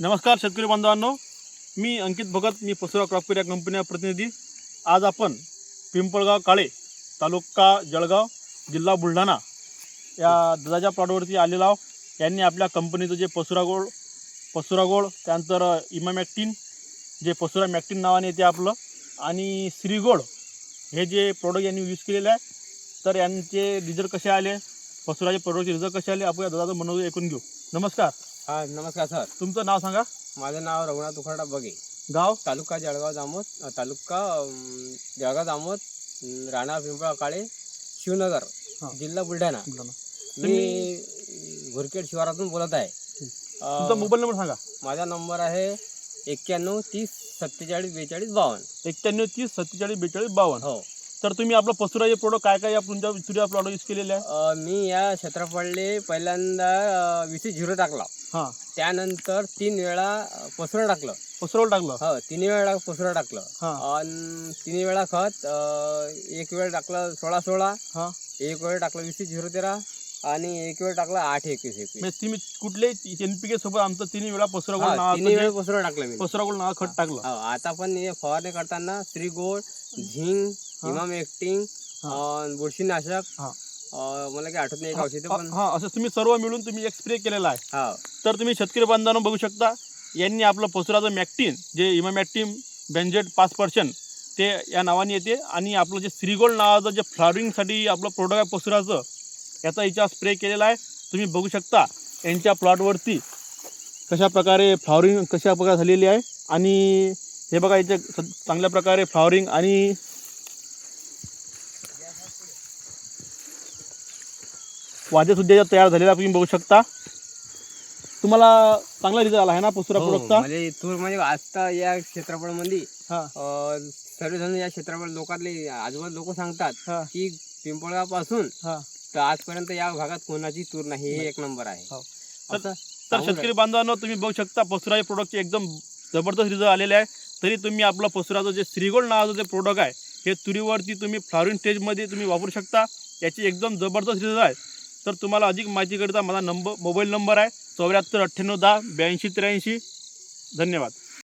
नमस्कार शेतकरी बांधवांनो. मी अंकित भगत मी पसुरा क्रॉपकेर या कंपनीचा प्रतिनिधी. आज आपण पिंपळगाव काळे तालुका जळगाव जिल्हा बुलढाणा या दुधाच्या प्लॉटवरती आलेलो आहो यांनी आपल्या कंपनीचं जे पसुरा गोळ पसुरा गोळ त्यानंतर इमामॅक्टिन जे पसुरा मॅक्टिन नावाने येते आपलं आणि श्रीगोळ हे जे प्रोडक्ट यांनी यूज केलेले आहे तर यांचे रिझल्ट कसे आले? पसुराचे प्रोडक्टचे रिझल्ट कसे आले? आपण या दुधाचं मनोज ऐकून घेऊ. नमस्कार. हा नमस्कार सर. तुमचं नाव सांगा. माझं नाव रघुनाथ उखरडा बगे गाव? तालुका जळगाव जामोद अ, तालुका अम, जळगाव जामोद अम, राणा पिंपळा काळे शिवनगर हा. जिल्हा बुलढाणा. मी घुरकेड शिवारातून बोलत आहे. अ, तुमचा मोबाईल नंबर सांगा. माझा नंबर आहे एक्क्याण्णव तीस सत्तेचाळीस बेचाळीस बावन्न. एक्क्याण्णव तीस सत्तेचाळीस बेचाळीस बावन्न. हो. तर तुम्ही आपलं पसुराचे प्रोडक्ट काय काय या तुमच्या तुझ्या प्लॉट यूज केलेले आहे? अ, मी या क्षेत्रफळले पहिल्यांदा वीस झिरो टाकला. हां. त्यानंतर तीन वेळा पसरं टाकलं. पसरवलं टाकलं. हो तिन्ही वेळा पसरं टाकलं. हां. आणि तिन्ही वेळा खत अ, एक वेळ टाकलं सोळा सोळा हां. एक वेळ टाकलं वीस झिरो तेरा आणि एक वेळ टाकलं आठ एकवीस एकवीस. म्हणजे तुम्ही कुठले एन पी के सोबत आमचं तिन्ही वेळा पसरागोळ हा, तिन्ही वेळ नावाचं पसरं टाकलं मी. पसरागोळ नाव खत टाकलं. हो, आता पण हे फवारणी करताना श्रीगोळ झिंग हा. इमाम एक्टिंग हा. बुरशीनाशक हा. अं, मला काही आठवत नाही एक औषधं पण हां असं तुम्ही सर्व मिळून तुम्ही एक स्प्रे केलेला आहे. हा. तर तुम्ही शेतकरी बांधवांना बघू शकता यांनी आपलं पसुराचं मॅक्टिन जे इमा मॅक्टिन बेंजेट पाच पर्सेंट ते या नावाने येते. आणि आपलं जे श्रीगोल्ड नावाचं जे फ्लॉवरिंगसाठी आपलं प्रोडक्ट आहे पसुराचं याचा याच्यावर स्प्रे केलेला आहे. तुम्ही बघू शकता यांच्या प्लॉटवरती कशा प्रकारे फ्लॉवरिंग कशा प्रकारे झालेली आहे. आणि हे बघा याचे चांगल्या प्रकारे फ्लॉवरिंग आणि वाद्यसुद्धा तयार झालेला तुम्ही बघू शकता. तुम्हाला चांगला रिझल्ट आला आहे ना पसुरा हो, प्रोडक्टचा म्हणजे तूर म्हणजे आता या क्षेत्रफळमध्ये हां. अं, सर्वजण या क्षेत्रफळ लोकातले आजूबाजू लोक सांगतात हां. की पिंपळगापासून हां. तर आजपर्यंत या भागात कोणाची तूर नाही हे एक नंबर आहे. हो. तर- असं तर सांगून शेतकरी बांधवांनो तुम्ही बघू शकता पसुराच्या प्रोडक्टचे एकदम जबरदस्त रिझल्ट आलेले आहे. तरी तुम्ही आपलं पसुराचं जे श्रीगोल्ड नावाचं जे प्रोडक्ट आहे हे तुरीवरती तुम्ही फ्लॉवरिंग स्टेजमध्ये तुम्ही वापरू शकता. याची एकदम जबरदस्त रिझल्ट आहे. तर तुम्हाला अधिक माहितीकरिता माझा नंबर मोबाईल नंबर आहे चौऱ्याहत्तर अठ्ठ्याण्णव दहा ब्याऐंशी त्र्याऐंशी. धन्यवाद.